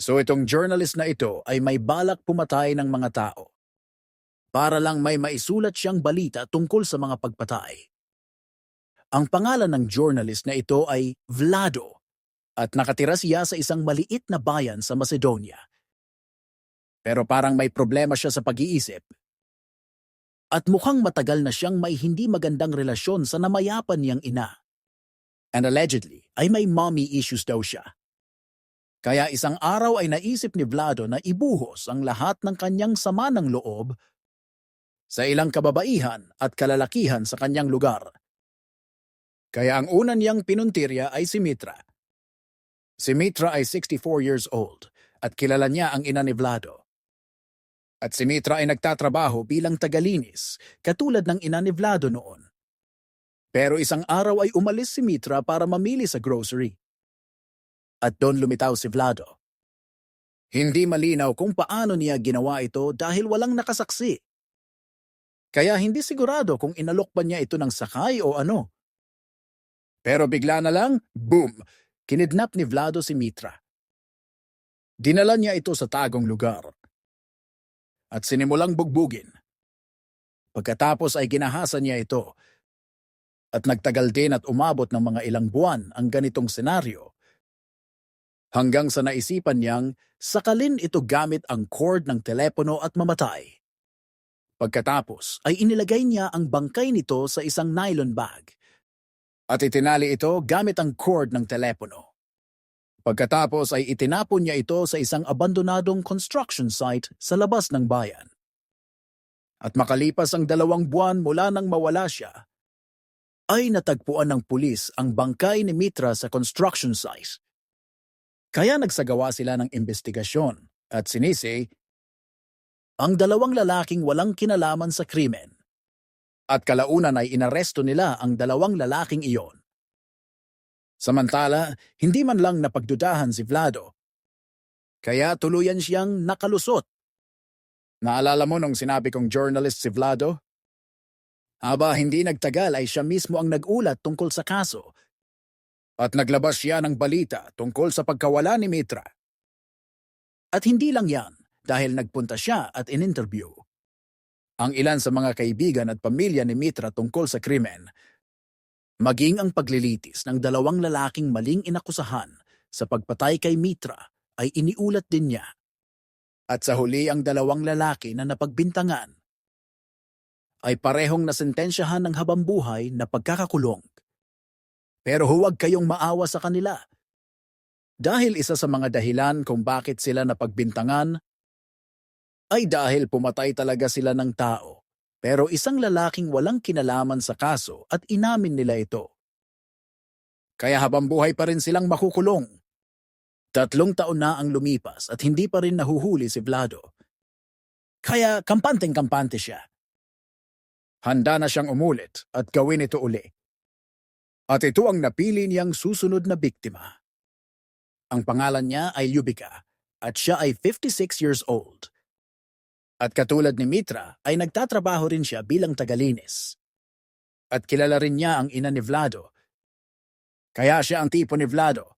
So itong journalist na ito ay may balak pumatay ng mga tao. Para lang may maisulat siyang balita tungkol sa mga pagpatay. Ang pangalan ng journalist na ito ay Vlado at nakatira siya sa isang maliit na bayan sa Macedonia. Pero parang may problema siya sa pag-iisip. At mukhang matagal na siyang may hindi magandang relasyon sa namayapan niyang ina. And allegedly ay may mommy issues daw siya. Kaya isang araw ay naisip ni Vlado na ibuhos ang lahat ng kanyang sama ng loob sa ilang kababaihan at kalalakihan sa kanyang lugar. Kaya ang una niyang pinuntirya ay si Mitra. Si Mitra ay 64 years old at kilala niya ang ina ni Vlado. At si Mitra ay nagtatrabaho bilang tagalinis katulad ng ina ni Vlado noon. Pero isang araw ay umalis si Mitra para mamili sa grocery. At doon lumitaw si Vlado. Hindi malinaw kung paano niya ginawa ito dahil walang nakasaksi. Kaya hindi sigurado kung inalok ba niya ito ng sakay o ano. Pero bigla na lang, boom! Kinidnap ni Vlado si Mitra. Dinala niya ito sa tagong lugar. At sinimulang bugbugin. Pagkatapos ay ginahasan niya ito. At nagtagal din at umabot ng mga ilang buwan ang ganitong senaryo. Hanggang sa naisipan niyang sakalin ito gamit ang cord ng telepono at mamatay. Pagkatapos ay inilagay niya ang bangkay nito sa isang nylon bag at itinali ito gamit ang cord ng telepono. Pagkatapos ay itinapon niya ito sa isang abandonadong construction site sa labas ng bayan. At makalipas ang dalawang buwan mula nang mawala siya, ay natagpuan ng pulis ang bangkay ni Mitra sa construction site. Kaya nagsagawa sila ng investigasyon at sinisi ang dalawang lalaking walang kinalaman sa krimen at kalaunan ay inaresto nila ang dalawang lalaking iyon. Samantala, hindi man lang napagdudahan si Vlado. Kaya tuluyan siyang nakalusot. Naalala mo nung sinabi kong journalist si Vlado? Aba, hindi nagtagal ay siya mismo ang nagulat tungkol sa kaso. At naglabas siya ng balita tungkol sa pagkawala ni Mitra. At hindi lang yan, dahil nagpunta siya at in-interview ang ilan sa mga kaibigan at pamilya ni Mitra tungkol sa krimen, maging ang paglilitis ng dalawang lalaking maling inakusahan sa pagpatay kay Mitra ay iniulat din niya. At sa huli ang dalawang lalaki na napagbintangan ay parehong nasentensyahan ng habambuhay na pagkakakulong. Pero huwag kayong maawa sa kanila. Dahil isa sa mga dahilan kung bakit sila napagbintangan ay dahil pumatay talaga sila ng tao. Pero isang lalaking walang kinalaman sa kaso at inamin nila ito. Kaya habang buhay pa rin silang makukulong. Tatlong taon na ang lumipas at hindi pa rin nahuhuli si Vlado. Kaya kampanteng-kampante siya. Handa na siyang umulit at gawin ito uli. At ito ang napili niyang susunod na biktima. Ang pangalan niya ay Yubika at siya ay 56 years old. At katulad ni Mitra ay nagtatrabaho rin siya bilang tagalinis. At kilala rin niya ang ina ni Vlado. Kaya siya ang tipo ni Vlado.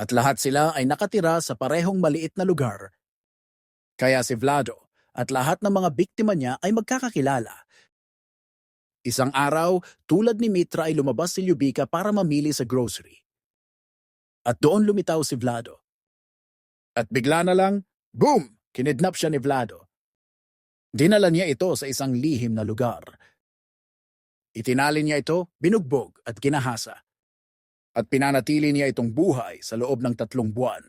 At lahat sila ay nakatira sa parehong maliit na lugar. Kaya si Vlado at lahat ng mga biktima niya ay magkakakilala. Isang araw, tulad ni Mitra ay lumabas si Lyubika para mamili sa grocery. At doon lumitaw si Vlado. At bigla na lang, boom! Kinidnap siya ni Vlado. Dinala niya ito sa isang lihim na lugar. Itinali niya ito, binugbog at ginahasa. At pinanatili niya itong buhay sa loob ng tatlong buwan.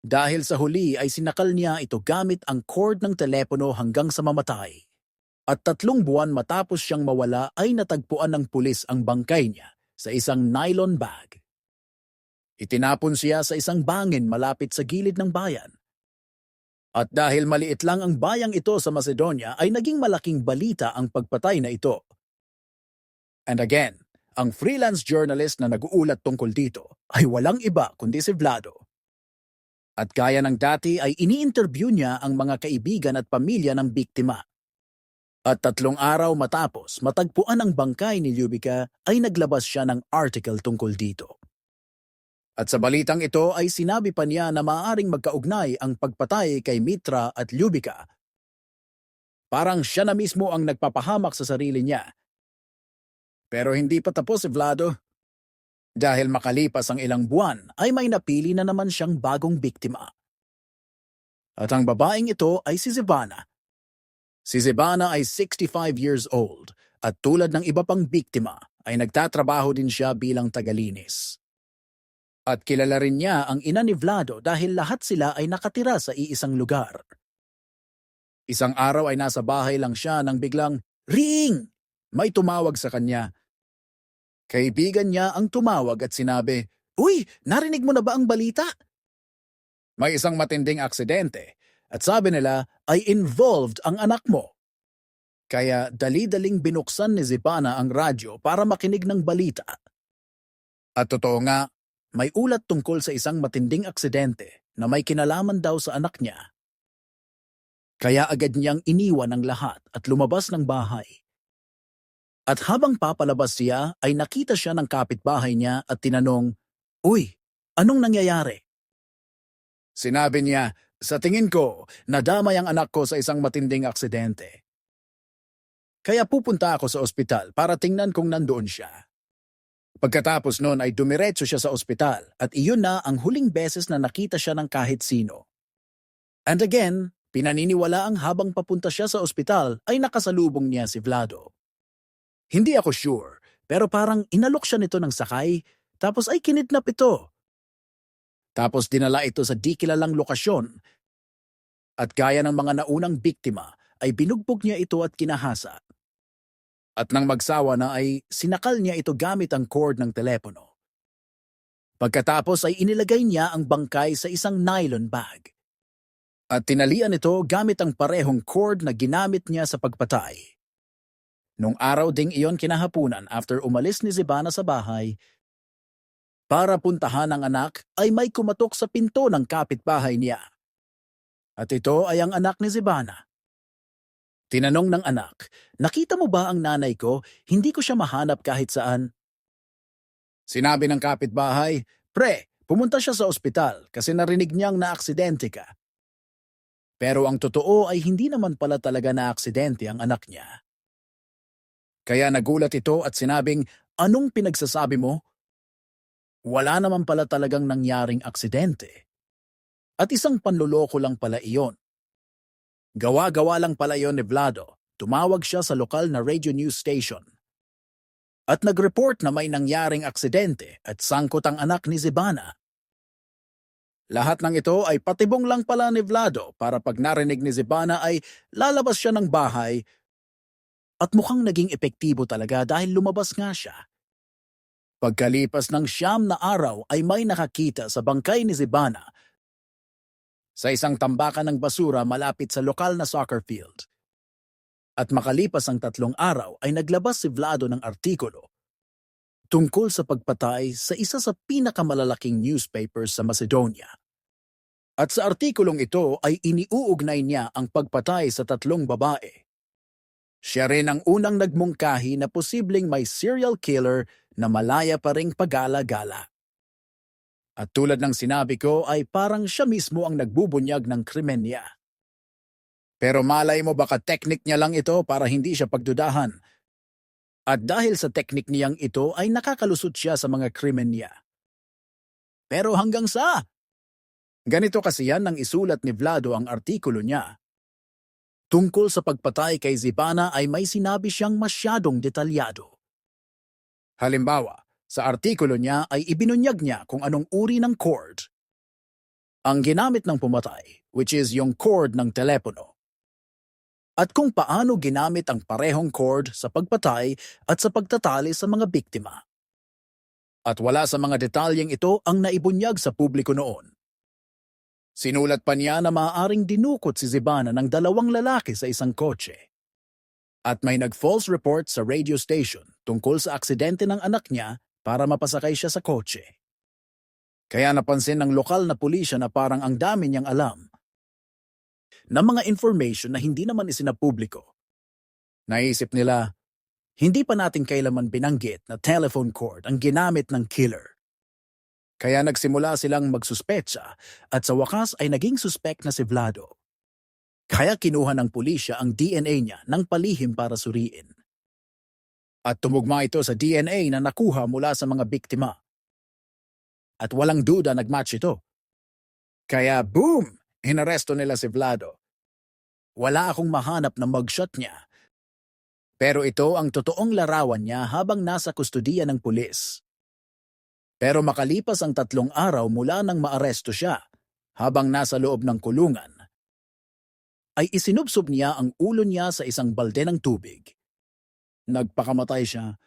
Dahil sa huli ay sinakal niya ito gamit ang cord ng telepono hanggang sa mamatay. At tatlong buwan matapos siyang mawala ay natagpuan ng pulis ang bangkay niya sa isang nylon bag. Itinapon siya sa isang bangin malapit sa gilid ng bayan. At dahil maliit lang ang bayang ito sa Macedonia ay naging malaking balita ang pagpatay na ito. And again, ang freelance journalist na nag-uulat tungkol dito ay walang iba kundi si Vlado. At gaya ng dati ay ini-interview niya ang mga kaibigan at pamilya ng biktima. At tatlong araw matapos matagpuan ang bangkay ni Lyubika ay naglabas siya ng article tungkol dito. At sa balitang ito ay sinabi pa niya na maaaring magkaugnay ang pagpatay kay Mitra at Lyubika. Parang siya na mismo ang nagpapahamak sa sarili niya. Pero hindi pa tapos si Vlado. Dahil makalipas ang ilang buwan ay may napili na naman siyang bagong biktima. At ang babaeng ito ay si Zivana. Si Zivana ay 65 years old at tulad ng iba pang biktima ay nagtatrabaho din siya bilang tagalinis. At kilala rin niya ang ina ni Vlado dahil lahat sila ay nakatira sa iisang lugar. Isang araw ay nasa bahay lang siya nang biglang, Ring! May tumawag sa kanya. Kaibigan niya ang tumawag at sinabi, Uy, narinig mo na ba ang balita? May isang matinding aksidente at sabi nila ay involved ang anak mo. Kaya dali-daling binuksan ni Zipana ang radyo para makinig ng balita. At totoo nga, may ulat tungkol sa isang matinding aksidente na may kinalaman daw sa anak niya. Kaya agad niyang iniwan ang lahat at lumabas ng bahay. At habang papalabas siya ay nakita siya ng kapitbahay niya at tinanong, Uy, anong nangyayari? Sinabi niya, sa tingin ko, nadamay ang anak ko sa isang matinding aksidente. Kaya pupunta ako sa ospital para tingnan kung nandoon siya. Pagkatapos noon ay dumiretso siya sa ospital at iyon na ang huling beses na nakita siya ng kahit sino. And again, pinaniniwala ang habang papunta siya sa ospital ay nakasalubong niya si Vlado. Hindi ako sure, pero parang inalok siya nito ng sakay, tapos ay kinidnap ito. Tapos dinala ito sa di kilalang lokasyon. At gaya ng mga naunang biktima, ay binugbog niya ito at kinahasa. At nang magsawa na ay sinakal niya ito gamit ang cord ng telepono. Pagkatapos ay inilagay niya ang bangkay sa isang nylon bag. At tinalian ito gamit ang parehong cord na ginamit niya sa pagpatay. Nung araw ding iyon kinahapunan after umalis ni Zibana sa bahay, para puntahan ang anak ay may kumatok sa pinto ng kapitbahay niya. At ito ay ang anak ni Zibana. Tinanong ng anak, nakita mo ba ang nanay ko? Hindi ko siya mahanap kahit saan. Sinabi ng kapitbahay, Pre, pumunta siya sa ospital kasi narinig niyang naaksidente ka. Pero ang totoo ay hindi naman pala talaga naaksidente ang anak niya. Kaya nagulat ito at sinabing, anong pinagsasabi mo? Wala naman pala talagang nangyaring aksidente. At isang panluloko lang pala iyon. Gawa-gawa lang pala iyon ni Vlado. Tumawag siya sa lokal na radio news station. At nag-report na may nangyaring aksidente at sangkot ang anak ni Zibana. Lahat ng ito ay patibong lang pala ni Vlado para pag narinig ni Zibana ay lalabas siya ng bahay at mukhang naging epektibo talaga dahil lumabas nga siya. Pagkalipas ng siyam na araw ay may nakakita sa bangkay ni Zibana sa isang tambakan ng basura malapit sa lokal na soccer field. At makalipas ang tatlong araw ay naglabas si Vlado ng artikulo tungkol sa pagpatay sa isa sa pinakamalalaking newspapers sa Macedonia. At sa artikulong ito ay iniuugnay niya ang pagpatay sa tatlong babae. Siya rin ang unang nagmungkahi na posibleng may serial killer na malaya pa ring pagala-gala. At tulad ng sinabi ko ay parang siya mismo ang nagbubunyag ng krimen niya. Pero malay mo baka teknik niya lang ito para hindi siya pagdudahan. At dahil sa teknik niyang ito ay nakakalusot siya sa mga krimen niya. Pero hanggang sa? Ganito kasi yan nang isulat ni Vlado ang artikulo niya. Tungkol sa pagpatay kay Zibana ay may sinabi siyang masyadong detalyado. Halimbawa, sa artikulo niya ay ibinunyag niya kung anong uri ng cord ang ginamit ng pumatay, which is yung cord ng telepono. At kung paano ginamit ang parehong cord sa pagpatay at sa pagtatali sa mga biktima. At wala sa mga detalyeng ito ang naibunyag sa publiko noon. Sinulat pa niya na maaaring dinukot si Zibana ng dalawang lalaki sa isang kotse. At may nag-false report sa radio station tungkol sa aksidente ng anak niya para mapasakay siya sa kotse. Kaya napansin ng lokal na pulisya na parang ang dami niyang alam na mga information na hindi naman isinapubliko. Naisip nila, hindi pa natin kailaman binanggit na telephone cord ang ginamit ng killer. Kaya nagsimula silang magsuspecha at sa wakas ay naging suspect na si Vlado. Kaya kinuha ng pulisya ang DNA niya ng palihim para suriin. At tumugma ito sa DNA na nakuha mula sa mga biktima. At walang duda nagmatch ito. Kaya boom! Inaresto nila si Vlado. Wala akong mahanap na mugshot niya. Pero ito ang totoong larawan niya habang nasa kustudiya ng pulis. Pero makalipas ang tatlong araw mula nang maaresto siya, habang nasa loob ng kulungan, ay isinubsob niya ang ulo niya sa isang balde ng tubig. Nagpakamatay siya